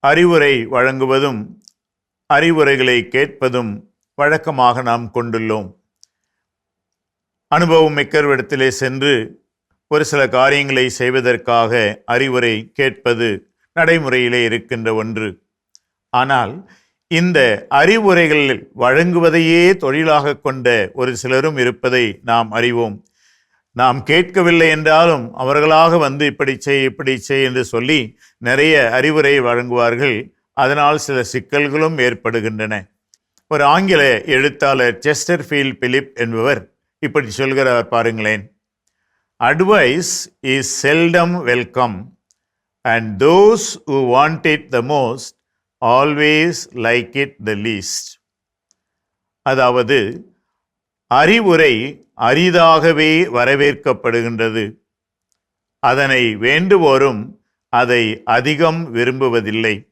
அறிவுரை வழங்குவதும் அறிவுரைகளை கேட்பதும் வழக்கமாக நாம் கொண்டுள்ளோம். அனுபவம் மிக்கவரிடத்திலே சென்று ஒரு சில காரியங்களை செய்வதற்காக அறிவுரை கேட்பது நடைமுறையிலே இருக்கின்ற ஒன்று. ஆனால் இந்த அறிவுரைகள் வழங்குவதையே தொழிலாக கொண்ட ஒரு சிலரும் இருப்பதை நாம் அறிவோம். நாம் கேட்கவில்லை என்றாலும் அவர்களாக வந்து இப்படி செய் இப்படி செய் என்று சொல்லி நிறைய அறிவுரை வழங்குவார்கள். அதனால் சில சிக்கல்களும் ஏற்படுகின்றன. ஒரு ஆங்கில எழுத்தாளர் செஸ்டர்ஃபீல்ட் பிலிப் என்பவர் இப்படி சொல்கிறார் பாருங்களேன். Advice is seldom welcome and those who want it the most always like it the least அதாவது அறிவுரை அரிதாகவே வரவேற்கப்படுகின்றது. அதனை வேண்டுவோரும் அதை அதிகம் விரும்புவதில்லை.